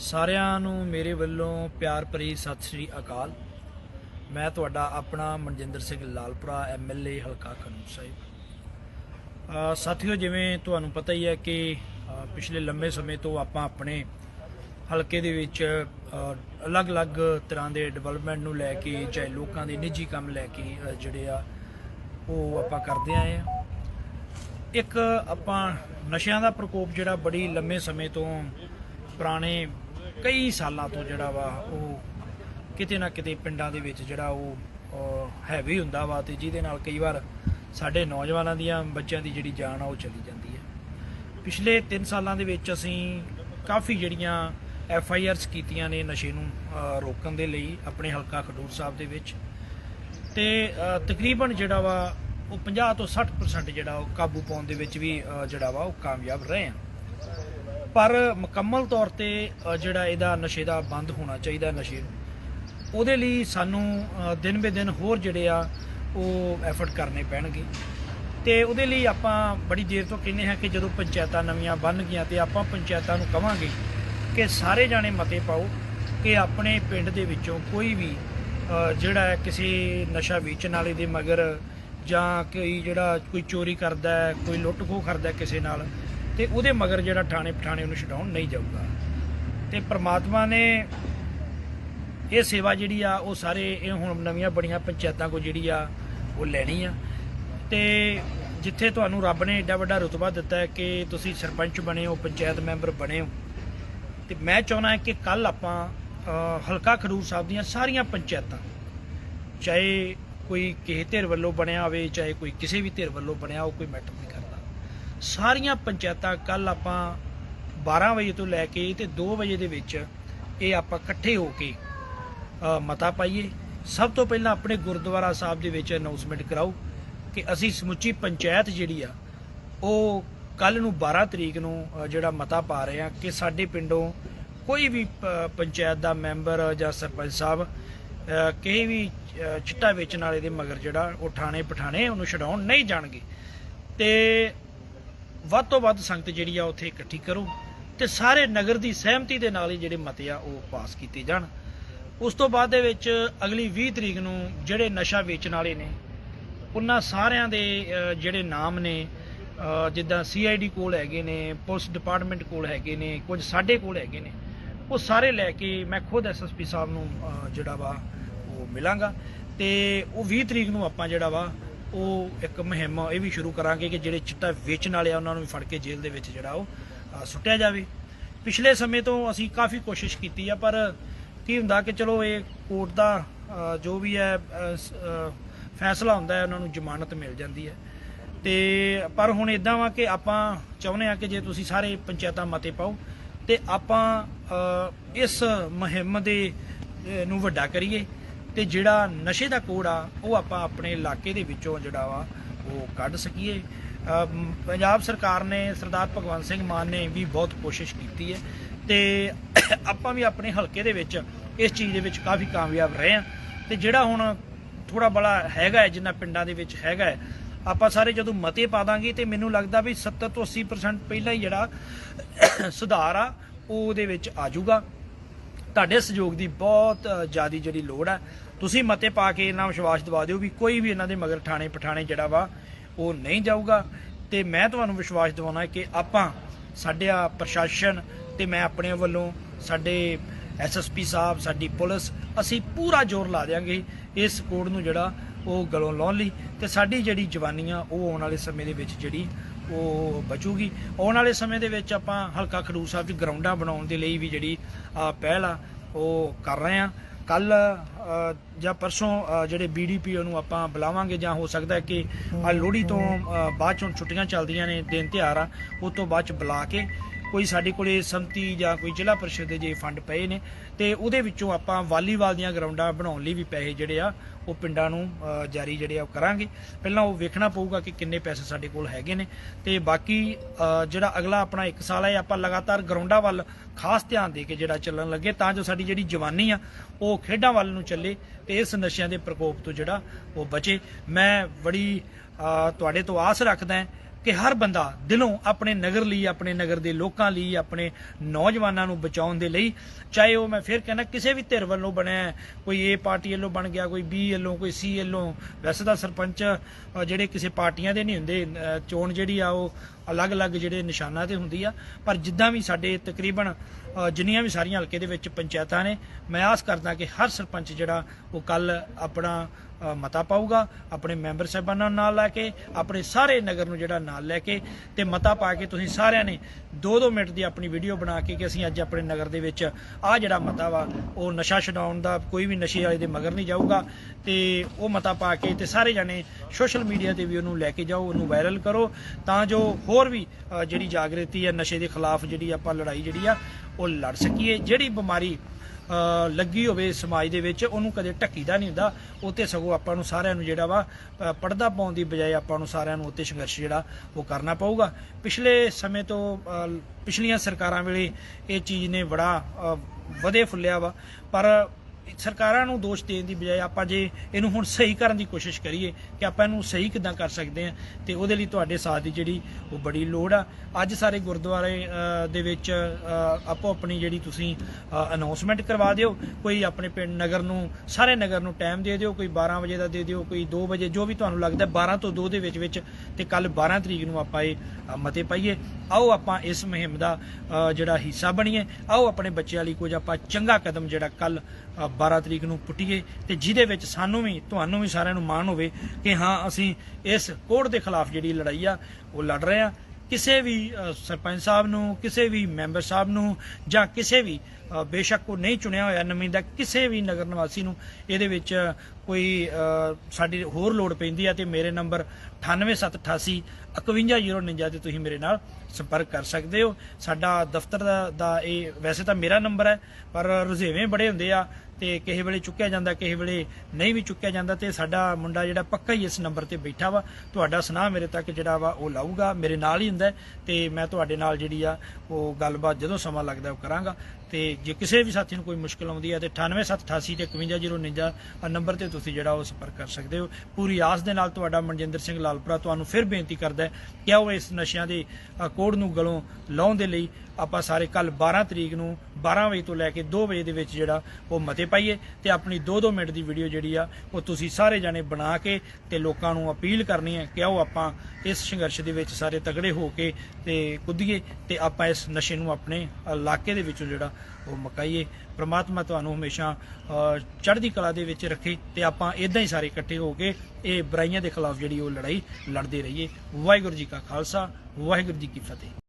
ਸਾਰਿਆਂ ਨੂੰ ਮੇਰੇ ਵੱਲੋਂ ਪਿਆਰ ਭਰੀ ਸਤਿ ਸ੍ਰੀ ਅਕਾਲ। ਮੈਂ ਤੁਹਾਡਾ ਆਪਣਾ ਮਨਜਿੰਦਰ ਸਿੰਘ ਲਾਲਪੁਰਾ ਐਮਐਲਏ ਹਲਕਾ ਖੰਡੂਰ ਸਾਹਿਬ। ਸਾਥੀਓ, ਜਿਵੇਂ ਤੁਹਾਨੂੰ ਪਤਾ ਹੀ ਹੈ ਕਿ ਪਿਛਲੇ ਲੰਮੇ ਸਮੇਂ ਤੋਂ ਆਪਾਂ ਆਪਣੇ ਹਲਕੇ ਦੇ ਵਿੱਚ ਅਲੱਗ-ਅਲੱਗ ਤਰ੍ਹਾਂ ਦੇ ਡਿਵੈਲਪਮੈਂਟ ਨੂੰ ਲੈ ਕੇ, ਚਾਹੇ ਲੋਕਾਂ ਦੇ ਨਿੱਜੀ ਕੰਮ ਲੈ ਕੇ ਜਿਹੜੇ ਆ, ਉਹ ਆਪਾਂ ਕਰਦੇ ਆਏ ਆ ਇੱਕ ਆਪਾਂ ਨਸ਼ਿਆਂ ਦਾ ਪ੍ਰਕੋਪ ਜਿਹੜਾ ਬੜੀ ਲੰਮੇ ਸਮੇਂ ਤੋਂ ਪੁਰਾਣੇ ਕਈ ਸਾਲਾਂ ਤੋਂ ਜਿਹੜਾ ਵਾ ਉਹ ਕਿਤੇ ਨਾ ਕਿਤੇ ਪਿੰਡਾਂ ਦੇ ਵਿੱਚ ਜਿਹੜਾ ਉਹ ਹੈਵੀ ਹੁੰਦਾ ਵਾ ਤੇ ਜਿਹਦੇ ਨਾਲ ਕਈ ਵਾਰ ਸਾਡੇ ਨੌਜਵਾਨਾਂ ਦੀਆਂ ਬੱਚਿਆਂ ਦੀ ਜਿਹੜੀ ਜਾਨ ਆ ਉਹ ਚਲੀ ਜਾਂਦੀ ਹੈ। ਪਿਛਲੇ 3 ਸਾਲਾਂ ਦੇ ਵਿੱਚ ਅਸੀਂ ਕਾਫੀ ਜਿਹੜੀਆਂ ਐਫ ਆਈ ਆਰਸ ਕੀਤੀਆਂ ਨੇ ਨਸ਼ੇ ਨੂੰ ਰੋਕਣ ਦੇ ਲਈ ਆਪਣੇ ਹਲਕਾ ਖਡੂਰ ਸਾਹਿਬ ਦੇ ਵਿੱਚ ਤੇ ਤਕਰੀਬਨ ਜਿਹੜਾ ਵਾ ਉਹ 50 ਤੋਂ 60% ਜਿਹੜਾ ਉਹ ਕਾਬੂ ਪਾਉਣ ਦੇ ਵਿੱਚ ਵੀ ਜਿਹੜਾ ਵਾ ਉਹ ਕਾਮਯਾਬ ਰਹੇ ਆ ਪਰ ਮੁਕੰਮਲ ਤੌਰ ਤੇ ਜਿਹੜਾ ਇਹਦਾ ਨਸ਼ੇ ਦਾ ਬੰਦ ਹੋਣਾ ਚਾਹੀਦਾ ਨਸ਼ੇ ਉਹਦੇ ਲਈ ਸਾਨੂੰ ਦਿਨ ਬੇ ਦਿਨ ਹੋਰ ਜਿਹੜੇ ਆ, ਉਹ ਐਫਰਟ ਕਰਨੇ ਪੈਣਗੇ। ਤੇ ਉਹਦੇ ਲਈ ਆਪਾਂ ਬੜੀ ਦੇਰ ਤੋਂ ਕਹਿੰਦੇ ਹਾਂ ਕਿ ਜਦੋਂ ਪੰਚਾਇਤਾਂ ਨਵੀਆਂ ਬਣ ਗਈਆਂ ਤੇ ਆਪਾਂ ਪੰਚਾਇਤਾਂ ਨੂੰ ਕਵਾਂਗੇ ਕਿ ਸਾਰੇ ਜਾਣੇ ਮਤੇ ਪਾਓ ਕਿ ਆਪਣੇ ਪਿੰਡ ਦੇ ਵਿੱਚੋਂ ਕੋਈ ਵੀ ਜਿਹੜਾ ਕਿਸੇ ਨਸ਼ਾ ਵੇਚਣ ਵਾਲੇ ਦੇ ਮਗਰ ਜਾਂ ਕੋਈ ਜਿਹੜਾ ਕੋਈ ਚੋਰੀ ਕਰਦਾ ਹੈ, ਕੋਈ ਲੁੱਟ ਖੋਹ ਕਰਦਾ ਕਿਸੇ ਨਾਲ ਤੇ ਉਹਦੇ ਮਗਰ ਜਿਹੜਾ ਥਾਣੇ ਪਠਾਣੇ ਉਹਨੂੰ ਛਡਾਉਣ ਨਹੀਂ ਜਾਊਗਾ। ਤੇ ਪ੍ਰਮਾਤਮਾ ਨੇ ਇਹ ਸੇਵਾ ਜਿਹੜੀ ਆ, ਉਹ ਸਾਰੇ ਇਹ ਹੁਣ ਨਵੀਆਂ ਬਣੀਆਂ ਪੰਚਾਇਤਾਂ ਕੋ ਜਿਹੜੀ ਆ, ਉਹ ਲੈਣੀ ਆ। ਤੇ ਜਿੱਥੇ ਤੁਹਾਨੂੰ ਰੱਬ ਨੇ ਏਡਾ ਵੱਡਾ ਰੁਤਬਾ ਦਿੱਤਾ ਹੈ ਕਿ ਤੁਸੀਂ ਸਰਪੰਚ ਬਣੇ ਹੋ, ਪੰਚਾਇਤ ਮੈਂਬਰ ਬਣੇ ਹੋ, ਤੇ ਮੈਂ ਚਾਹੁੰਦਾ ਕਿ ਕੱਲ ਆਪਾਂ ਹਲਕਾ ਖਡੂਰ ਸਾਹਿਬ ਦੀਆਂ ਸਾਰੀਆਂ ਪੰਚਾਇਤਾਂ, ਚਾਹੇ ਕੋਈ ਕਿਸੇ ਧਿਰ ਵੱਲੋਂ ਬਣਿਆ ਹੋਵੇ, ਚਾਹੇ ਕੋਈ ਕਿਸੇ ਵੀ ਧਿਰ ਵੱਲੋਂ ਬਣਿਆ ਉਹ ਕੋਈ ਮੈਟਰ ਨਹੀਂ ਕਰਦਾ ਸਾਰੀਆਂ ਪੰਚਾਇਤਾਂ ਕੱਲ ਆਪਾਂ 12 ਵਜੇ ਤੋਂ ਲੈ ਕੇ ਤੇ 2 ਵਜੇ ਦੇ ਵਿੱਚ ਇਹ ਆਪਾਂ ਇਕੱਠੇ ਹੋ ਕੇ ਮਤਾ ਪਾਈਏ। ਸਭ ਤੋਂ ਪਹਿਲਾਂ ਆਪਣੇ ਗੁਰਦੁਆਰਾ ਸਾਹਿਬ ਦੇ ਵਿੱਚ ਅਨਾਉਂਸਮੈਂਟ ਕਰਾਓ ਕਿ ਅਸੀਂ ਸਮੁੱਚੀ ਪੰਚਾਇਤ ਜਿਹੜੀ ਆ, ਉਹ ਕੱਲ ਨੂੰ 12 ਤਰੀਕ ਨੂੰ ਜਿਹੜਾ ਮਤਾ ਪਾ ਰਹੇ ਆ ਕਿ ਸਾਡੇ ਪਿੰਡੋਂ ਕੋਈ ਵੀ ਪ- ਪੰਚਾਇਤ ਦਾ ਮੈਂਬਰ ਜਾਂ ਸਰਪੰਚ ਸਾਹਿਬ ਕਿਸੇ ਵੀ ਚਿੱਟਾ ਵੇਚਣ ਵਾਲੇ ਦੇ ਮਗਰ ਜਿਹੜਾ ਉਹ ਠਾਣੇ ਪਠਾਣੇ ਉਹਨੂੰ ਛਡਾਉਣ ਨਹੀਂ ਜਾਣਗੇ। ਤੇ ਵੱਧ ਤੋਂ ਵੱਧ ਸੰਗਤ ਜਿਹੜੀ ਆ ਉੱਥੇ ਇਕੱਠੀ ਕਰੋ ਤੇ ਸਾਰੇ ਨਗਰ ਦੀ ਸਹਿਮਤੀ ਦੇ ਨਾਲ ਹੀ ਜਿਹੜੇ ਮਤੇ ਆ ਉਹ ਪਾਸ ਕੀਤੇ ਜਾਣ। ਉਸ ਤੋਂ ਬਾਅਦ ਦੇ ਵਿੱਚ ਅਗਲੀ 20 ਤਰੀਕ ਨੂੰ ਜਿਹੜੇ ਨਸ਼ਾ ਵੇਚਣ ਵਾਲੇ ਨੇ ਉਹਨਾਂ ਸਾਰਿਆਂ ਦੇ ਜਿਹੜੇ ਨਾਮ ਨੇ ਅ, ਜਿੱਦਾਂ ਸੀਆਈਡੀ ਕੋਲ ਹੈਗੇ ਨੇ ਪੁਲਿਸ ਡਿਪਾਰਟਮੈਂਟ ਕੋਲ ਹੈਗੇ ਨੇ ਕੁਝ ਸਾਡੇ ਕੋਲ ਹੈਗੇ ਨੇ ਉਹ ਸਾਰੇ ਲੈ ਕੇ ਮੈਂ ਖੁਦ ਐਸਐਸਪੀ ਸਾਹਿਬ ਨੂੰ ਜਿਹੜਾ ਵਾ ਉਹ ਮਿਲਾਂਗਾ। ਤੇ ਉਹ 20 ਤਰੀਕ ਨੂੰ ਆਪਾਂ ਜਿਹੜਾ ਵਾ ਉਹ ਇੱਕ ਮੁਹਿੰਮ ਇਹ ਵੀ ਸ਼ੁਰੂ ਕਰਾਂਗੇ ਕਿ ਜਿਹੜੇ ਚਿੱਟਾ ਵੇਚਣ ਵਾਲੇ ਆ, ਉਹਨਾਂ ਨੂੰ ਵੀ ਫੜ ਕੇ ਜੇਲ੍ਹ ਦੇ ਵਿੱਚ ਜਿਹੜਾ ਉਹ ਸੁੱਟਿਆ ਜਾਵੇ। ਪਿਛਲੇ ਸਮੇਂ ਤੋਂ ਅਸੀਂ ਕਾਫੀ ਕੋਸ਼ਿਸ਼ ਕੀਤੀ ਆ, ਪਰ ਕੀ ਹੁੰਦਾ ਕਿ ਚਲੋ ਇਹ ਕੋਰਟ ਦਾ ਜੋ ਵੀ ਹੈ ਫੈਸਲਾ ਹੁੰਦਾ ਹੈ, ਉਹਨਾਂ ਨੂੰ ਜ਼ਮਾਨਤ ਮਿਲ ਜਾਂਦੀ ਹੈ। ਤੇ ਪਰ ਹੁਣ ਇਦਾਂ ਵਾ ਕਿ ਆਪਾਂ ਚਾਹੁੰਦੇ ਆ ਕਿ ਜੇ ਤੁਸੀਂ ਸਾਰੇ ਪੰਚਾਇਤਾਂ ਮਤੇ ਪਾਓ, ਤੇ ਆਪਾਂ ਇਸ ਮੁਹਿੰਮ ਦੇ ਨੂੰ ਵੱਡਾ ਕਰੀਏ। ਤੇ ਜਿਹੜਾ ਨਸ਼ੇ ਦਾ ਕੋੜ ਆ, ਉਹ ਆਪਾਂ ਆਪਣੇ ਇਲਾਕੇ ਦੇ ਵਿੱਚੋਂ ਜਿਹੜਾ ਵਾ, ਉਹ ਕੱਢ ਸਕੀਏ। ਪੰਜਾਬ ਸਰਕਾਰ ਨੇ, ਸਰਦਾਰ ਭਗਵੰਤ ਸਿੰਘ ਮਾਨ ਨੇ ਵੀ ਬਹੁਤ ਕੋਸ਼ਿਸ਼ ਕੀਤੀ ਹੈ ਤੇ ਆਪਾਂ ਵੀ ਆਪਣੇ ਹਲਕੇ ਦੇ ਵਿੱਚ ਇਸ ਚੀਜ਼ ਦੇ ਵਿੱਚ ਕਾਫੀ ਕਾਮਯਾਬ ਰਹੇ ਆ ਤੇ ਜਿਹੜਾ ਹੁਣ ਥੋੜਾ ਬੜਾ ਹੈਗਾ ਹੈ, ਜਿੰਨਾ ਪਿੰਡਾਂ ਦੇ ਵਿੱਚ ਹੈਗਾ ਹੈ, ਆਪਾਂ ਸਾਰੇ ਜਦੋਂ ਮਤੇ ਪਾ ਦਾਂਗੇ ਤੇ ਮੈਨੂੰ ਲੱਗਦਾ ਵੀ 70 ਤੋਂ 80% ਪਹਿਲਾਂ ਹੀ ਜਿਹੜਾ ਸੁਧਾਰ ਆ, ਉਹ ਉਹਦੇ ਵਿੱਚ ਆ ਜਾਊਗਾ। ਤੁਹਾਡੇ ਸਹਿਯੋਗ ਦੀ ਬਹੁਤ ਜਿਆਦੀ ਜਿਹੜੀ ਲੋੜ ਹੈ। ਤੁਸੀਂ ਮਤੇ ਪਾ ਕੇ ਇਹਨਾਂ ਵਿਸ਼ਵਾਸ ਦਿਵਾ ਦਿਓ ਵੀ ਕੋਈ ਵੀ ਇਹਨਾਂ ਦੇ ਮਗਰ ਠਾਣੇ ਪਠਾਣੇ ਜਿਹੜਾ ਵਾ, ਉਹ ਨਹੀਂ ਜਾਊਗਾ। ਤੇ ਮੈਂ ਤੁਹਾਨੂੰ ਵਿਸ਼ਵਾਸ ਦਿਵਾਉਣਾ ਕਿ ਆਪਾਂ ਸਾਡੇ ਆ ਪ੍ਰਸ਼ਾਸਨ ਤੇ ਮੈਂ ਆਪਣੇ ਵੱਲੋਂ ਸਾਡੇ ਐਸਐਸਪੀ ਸਾਹਿਬ, ਸਾਡੀ ਪੁਲਿਸ, ਅਸੀਂ ਪੂਰਾ ਜ਼ੋਰ ਲਾ ਦੇਾਂਗੇ ਇਸ ਕੋਡ ਨੂੰ ਜਿਹੜਾ ਉਹ ਗਲੋਂ ਲਾਉਣ ਲਈ। ਤੇ ਸਾਡੀ ਜਿਹੜੀ ਜਵਾਨੀ ਆ ਉਹ ਆਉਣ ਵਾਲੇ ਸਮੇਂ ਦੇ ਵਿੱਚ ਜਿਹੜੀ ਉਹ ਬਚੂਗੀ। ਆਉਣ ਵਾਲੇ ਸਮੇਂ ਦੇ ਵਿੱਚ ਆਪਾਂ ਹਲਕਾ ਖਡੂਰ ਸਾਹਿਬ 'ਚ ਗਰਾਊਂਡਾਂ ਬਣਾਉਣ ਦੇ ਲਈ ਵੀ ਜਿਹੜੀ ਪਹਿਲ ਆ ਉਹ ਕਰ ਰਹੇ ਆ ਕੱਲ ਜਾਂ ਪਰਸੋਂ ਅ, ਜਿਹੜੇ ਬੀਡੀਪੀਓ ਨੂੰ ਆਪਾਂ ਬੁਲਾਵਾਂਗੇ ਜਾਂ ਹੋ ਸਕਦਾ ਹੈ ਕਿ ਆ ਲੋਹੜੀ ਤੋਂ ਅ, ਬਾਅਦ ਚੋਂ ਛੁੱਟੀਆਂ ਚੱਲਦੀਆਂ ਨੇ ਦਿਨ ਤਿਉਹਾਰ ਆ ਉਸ ਤੋਂ ਬਾਅਦ ਚ ਬੁਲਾ ਕੇ ਕੋਈ ਸਾਡੇ ਕੋਲੇ ਸੰਮਤੀ ਜਾਂ ਕੋਈ ਜ਼ਿਲ੍ਹਾ ਪਰਿਸ਼ਦ ਦੇ ਜੇ ਫੰਡ ਪਏ ਨੇ, ਤੇ ਉਹਦੇ ਵਿੱਚੋਂ ਆਪਾਂ ਵਾਲੀਬਾਲ ਦੀਆਂ ਗਰਾਊਂਡਾਂ ਬਣਾਉਣ ਲਈ ਵੀ ਪੈਸੇ ਜਿਹੜੇ ਆ, ਉਹ ਪਿੰਡਾਂ ਨੂੰ ਜਾਰੀ ਜਿਹੜੇ ਆ ਉਹ ਕਰਾਂਗੇ। ਪਹਿਲਾਂ ਉਹ ਵੇਖਣਾ ਪਊਗਾ ਕਿ ਕਿੰਨੇ ਪੈਸੇ ਸਾਡੇ ਕੋਲ ਹੈਗੇ ਨੇ। ਤੇ ਬਾਕੀ ਜਿਹੜਾ ਅਗਲਾ ਆਪਣਾ 1 ਸਾਲ ਹੈ ਆਪਾਂ ਲਗਾਤਾਰ ਗਰਾਊਂਡਾਂ ਵੱਲ ਖਾਸ ਧਿਆਨ ਦੇ ਕੇ ਜਿਹੜਾ ਚੱਲਣ ਲੱਗੇ, ਤਾਂ ਜੋ ਸਾਡੀ ਜਿਹੜੀ ਜਵਾਨੀ ਆ, ਉਹ ਖੇਡਾਂ ਵੱਲ ਨੂੰ ਚੱਲੇ ਤੇ ਇਸ ਨਸ਼ਿਆਂ ਦੇ ਪ੍ਰਕੋਪ ਤੋਂ ਜਿਹੜਾ ਉਹ ਬਚੇ। ਮੈਂ ਬੜੀ ਤੁਹਾਡੇ ਤੋਂ ਆਸ ਰੱਖਦਾ ਹਾਂ ਕਿ ਹਰ ਬੰਦਾ ਦਿਲੋਂ ਆਪਣੇ ਨਗਰ ਲਈ, ਆਪਣੇ ਨਗਰ ਦੇ ਲੋਕਾਂ ਲਈ, ਆਪਣੇ ਨੌਜਵਾਨਾਂ ਨੂੰ ਬਚਾਉਣ ਦੇ ਲਈ, ਚਾਹੇ ਉਹ ਮੈਂ ਫਿਰ ਕਹਿੰਦਾ ਕਿਸੇ ਵੀ ਧਿਰ ਵੱਲੋਂ ਬਣਿਆ ਕੋਈ ਏ ਪਾਰਟੀ ਵੱਲੋਂ ਬਣ ਗਿਆ, ਕੋਈ ਬੀ ਵੱਲੋਂ, ਕੋਈ ਸੀ ਵੱਲੋਂ, ਵੈਸੇ ਤਾਂ ਸਰਪੰਚ ਜਿਹੜੇ ਕਿਸੇ ਪਾਰਟੀਆਂ ਦੇ ਨਹੀਂ ਹੁੰਦੇ ਚੋਣ ਜਿਹੜੀ ਆ ਉਹ ਅਲੱਗ-ਅਲੱਗ ਜਿਹੜੇ ਨਿਸ਼ਾਨਾਂ ਤੇ ਹੁੰਦੀ ਆ, ਪਰ ਜਿੱਦਾਂ ਵੀ ਸਾਡੇ ਤਕਰੀਬਨ ਜਿੰਨੀਆਂ ਵੀ ਸਾਰੀਆਂ ਹਲਕੇ ਦੇ ਵਿੱਚ ਪੰਚਾਇਤਾਂ ਨੇ, ਮੈਂ ਆਸ ਕਰਦਾ ਕਿ ਹਰ ਸਰਪੰਚ ਜਿਹੜਾ, ਉਹ ਕੱਲ ਆਪਣਾ ਮਤਾ ਪਾਊਗਾ, ਆਪਣੇ ਮੈਂਬਰ ਸਾਹਿਬਾਨਾਂ ਨੂੰ ਨਾਲ ਲੈ ਕੇ, ਆਪਣੇ ਸਾਰੇ ਨਗਰ ਨੂੰ ਜਿਹੜਾ ਨਾਲ ਲੈ ਕੇ, ਤੇ ਮਤਾ ਪਾ ਕੇ ਤੁਸੀਂ ਸਾਰਿਆਂ ਨੇ 2-2 ਮਿੰਟ ਦੀ ਆਪਣੀ ਵੀਡੀਓ ਬਣਾ ਕੇ ਕਿ ਅਸੀਂ ਅੱਜ ਆਪਣੇ ਨਗਰ ਦੇ ਵਿੱਚ ਆ ਜਿਹੜਾ ਮਤਾ ਵਾ, ਉਹ ਨਸ਼ਾ ਛਡਾਉਣ ਦਾ, ਕੋਈ ਵੀ ਨਸ਼ੇ ਵਾਲੇ ਦੇ ਮਗਰ ਨਹੀਂ ਜਾਊਗਾ, ਤੇ ਉਹ ਮਤਾ ਪਾ ਕੇ ਤੇ ਸਾਰੇ ਜਾਣੇ ਸੋਸ਼ਲ ਮੀਡੀਆ ਤੇ ਵੀ ਉਹਨੂੰ ਲੈ ਕੇ ਜਾਓ, ਉਹਨੂੰ ਵਾਇਰਲ ਕਰੋ, ਤਾਂ ਜੋ ਹੋਰ ਹੋਰ ਵੀ ਜਿਹੜੀ ਜਾਗਰਤੀ ਹੈ ਨਸ਼ੇ ਦੇ ਖਿਲਾਫ ਜਿਹੜੀ ਆਪਾਂ ਲੜਾਈ ਜਿਹੜੀ ਆ ਉਹ ਲੜ ਸਕੀਏ। ਜਿਹੜੀ ਬਿਮਾਰੀ ਲੱਗੀ ਹੋਵੇ ਸਮਾਜ ਦੇ ਵਿੱਚ ਉਹਨੂੰ ਕਦੇ ਢੱਕੀਦਾ ਨਹੀਂ ਹੁੰਦਾ। ਉੱਤੇ ਸਗੋਂ ਆਪਾਂ ਨੂੰ ਸਾਰਿਆਂ ਨੂੰ ਜਿਹੜਾ ਵਾ ਅ, ਪਾਉਣ ਦੀ ਬਜਾਏ ਆਪਾਂ ਨੂੰ ਸਾਰਿਆਂ ਨੂੰ ਉੱਤੇ ਸੰਘਰਸ਼ ਜਿਹੜਾ ਉਹ ਕਰਨਾ ਪਊਗਾ। ਪਿਛਲੇ ਸਮੇਂ ਤੋਂ ਪਿਛਲੀਆਂ ਸਰਕਾਰਾਂ ਵੇਲੇ ਇਹ ਚੀਜ਼ ਨੇ ਬੜਾ ਵਧੇ ਫੁੱਲਿਆ ਵਾ। ਪਰ ਸਰਕਾਰਾਂ ਨੂੰ ਦੋਸ਼ ਦੇਣ ਦੀ ਬਜਾਏ ਆਪਾਂ ਜੇ ਇਹਨੂੰ ਹੁਣ ਸਹੀ ਕਰਨ ਦੀ ਕੋਸ਼ਿਸ਼ ਕਰੀਏ ਕਿ ਆਪਾਂ ਇਹਨੂੰ ਸਹੀ ਕਿਦਾਂ ਕਰ ਸਕਦੇ ਹਾਂ, ਤੇ ਉਹਦੇ ਲਈ ਤੁਹਾਡੇ ਸਾਥ ਦੀ ਜਿਹੜੀ ਉਹ ਬੜੀ ਲੋੜ ਆ। ਅੱਜ ਸਾਰੇ ਗੁਰਦੁਆਰੇ ਦੇ ਵਿੱਚ ਆਪੋ ਆਪਣੀ ਜਿਹੜੀ ਤੁਸੀਂ ਅਨਾਉਂਸਮੈਂਟ ਕਰਵਾ ਦਿਓ। ਕੋਈ ਆਪਣੇ ਪਿੰਡ ਨਗਰ ਨੂੰ, ਸਾਰੇ ਨਗਰ ਨੂੰ ਟਾਈਮ ਦੇ ਦਿਓ, ਕੋਈ 12 ਵਜੇ ਦਾ ਦੇ ਦਿਓ, ਕੋਈ 2 ਵਜੇ, ਜੋ ਵੀ ਤੁਹਾਨੂੰ ਲੱਗਦਾ 12 ਤੋਂ 2 ਦੇ ਵਿੱਚ ਵਿੱਚ ਤੇ ਕੱਲ 12 ਤਰੀਕ ਨੂੰ ਆਪਾਂ ਇਹ ਮਤੇ ਪਾਈਏ। ਆਓ ਆਪਾਂ ਇਸ ਮੁਹਿੰਮ ਦਾ ਜਿਹੜਾ ਹਿੱਸਾ ਬਣੀਏ। ਆਓ ਆਪਣੇ ਬੱਚਿਆਂ ਲਈ ਕੁਝ ਆਪਾਂ ਚੰਗਾ ਕਦਮ ਜਿਹੜਾ ਕੱਲ 12 ਤਰੀਕ ਨੂੰ ਪੁੱਟੀਏ ਤੇ ਜਿਹਦੇ ਵਿੱਚ ਸਾਨੂੰ ਵੀ, ਤੁਹਾਨੂੰ ਵੀ ਸਾਰਿਆਂ ਨੂੰ ਮਾਣ ਹੋਵੇ ਕਿ ਹਾਂ, ਅਸੀਂ ਇਸ ਕੋੜ ਦੇ ਖਿਲਾਫ ਜਿਹੜੀ ਲੜਾਈ ਆ, ਉਹ ਲੜ ਰਹੇ ਆ। ਕਿਸੇ ਵੀ ਸਰਪੰਚ ਸਾਹਿਬ ਨੂੰ, ਕਿਸੇ ਵੀ ਮੈਂਬਰ ਸਾਹਿਬ ਨੂੰ ਜਾਂ ਕਿਸੇ ਵੀ ਬੇਸ਼ੱਕ ਉਹ ਨਹੀਂ ਚੁਣਿਆ ਹੋਇਆ ਨੁਮਾਇੰਦਾ ਕਿਸੇ ਵੀ ਨਗਰ ਨਿਵਾਸੀ ਨੂੰ ਇਹਦੇ ਵਿੱਚ ਕੋਈ ਸਾਡੀ ਹੋਰ ਲੋੜ ਪੈਂਦੀ ਆ ਤੇ ਮੇਰੇ ਨੰਬਰ 98788 51049 ਤੇ ਤੁਸੀਂ ਮੇਰੇ ਨਾਲ ਸੰਪਰਕ ਕਰ ਸਕਦੇ ਹੋ ਸਾਡਾ ਦਫ਼ਤਰ ਦਾ, ਦਾ ਇਹ ਵੈਸੇ ਤਾਂ ਮੇਰਾ ਨੰਬਰ ਹੈ ਪਰ ਰੁਝੇਵੇਂ ਬੜੇ ਹੁੰਦੇ ਆ ਤੇ ਕਿਸੇ ਵੇਲੇ ਚੁੱਕਿਆ ਜਾਂਦਾ ਕਿਸੇ ਵੇਲੇ ਨਹੀਂ ਵੀ ਚੁੱਕਿਆ ਜਾਂਦਾ ਤੇ ਸਾਡਾ ਮੁੰਡਾ ਜਿਹੜਾ ਪੱਕਾ ਹੀ ਇਸ ਨੰਬਰ ਤੇ ਬੈਠਾ ਵਾ ਤੁਹਾਡਾ ਸੁਨਾਹ ਮੇਰੇ ਤੱਕ ਜਿਹੜਾ ਵਾ ਉਹ ਲਾਊਗਾ ਮੇਰੇ ਨਾਲ ਹੀ ਹੁੰਦਾ ਹੈ ਤੇ ਮੈਂ ਤੁਹਾਡੇ ਨਾਲ ਜਿਹੜੀ ਆ ਉਹ ਗੱਲਬਾਤ ਜਦੋਂ ਸਮਾਂ ਲੱਗਦਾ ਉਹ ਕਰਾਂਗਾ ਤੇ ਜੇ ਕਿਸੇ ਵੀ ਸਾਥੀ ਨੂੰ ਕੋਈ ਮੁਸ਼ਕਲ ਆਉਂਦੀ ਹੈ ਤੇ 98788 ਤੇ 51049 ਆ ਨੰਬਰ ਤੇ ਤੁਸੀਂ ਜਿਹੜਾ ਉਹ ਸੰਪਰਕ ਕਰ ਸਕਦੇ ਹੋ। ਪੂਰੀ ਆਸ ਦੇ ਨਾਲ ਤੁਹਾਡਾ ਮਨਜਿੰਦਰ ਸਿੰਘ ਲਾਲਪੁਰਾ ਤੁਹਾਨੂੰ ਫਿਰ ਬੇਨਤੀ ਕਰਦਾ ਹੈ ਕਿ ਉਹ ਇਸ ਨਸ਼ਿਆਂ ਦੇ ਅ, ਕੋੜ ਨੂੰ ਗਲੋਂ ਲਾਉਣ ਦੇ ਲਈ ਆਪਾਂ ਸਾਰੇ ਕੱਲ 12 ਤਰੀਕ ਨੂੰ 12 ਵਜੇ ਤੋਂ ਲੈ ਕੇ 2 ਵਜੇ ਦੇ ਵਿੱਚ ਜਿਹੜਾ ਉਹ ਮਤੇ ਪਾਈਏ ਤੇ ਆਪਣੀ 2-2 ਮਿੰਟ ਦੀ ਵੀਡੀਓ ਜਿਹੜੀ ਆ ਉਹ ਤੁਸੀਂ ਸਾਰੇ ਜਾਣੇ ਬਣਾ ਕੇ ਤੇ ਲੋਕਾਂ ਨੂੰ ਅਪੀਲ ਕਰਨੀ ਹੈ ਕਿ ਉਹ ਆਪਾਂ ਇਸ ਸੰਘਰਸ਼ ਦੇ ਵਿੱਚ ਸਾਰੇ ਤਗੜੇ ਹੋ ਕੇ ਤੇ ਕੁੱਦੀਏ ਤੇ ਆਪਾਂ ਇਸ ਨਸ਼ੇ ਨੂੰ ਆਪਣੇ ਇਲਾਕੇ ਦੇ ਵਿੱਚੋਂ ਜਿਹੜਾ ਉਹ ਮਕਾਈਏ। ਪ੍ਰਮਾਤਮਾ ਤੁਹਾਨੂੰ ਹਮੇਸ਼ਾ ਅ, ਚੜ੍ਹਦੀ ਕਲਾ ਦੇ ਵਿੱਚ ਰੱਖੇ ਤੇ ਆਪਾਂ ਇਦਾਂ ਹੀ ਸਾਰੇ ਇਕੱਠੇ ਹੋ ਕੇ ਇਹ ਬੁਰਾਈਆਂ ਦੇ ਖਿਲਾਫ ਜਿਹੜੀ ਉਹ ਲੜਾਈ ਲੜਦੇ ਰਹੀਏ। ਵਾਹਿਗੁਰੂ ਜੀ ਕਾ ਖਾਲਸਾ ਵਾਹਿਗੁਰੂ ਜੀ ਕੀ ਫਤਿਹ।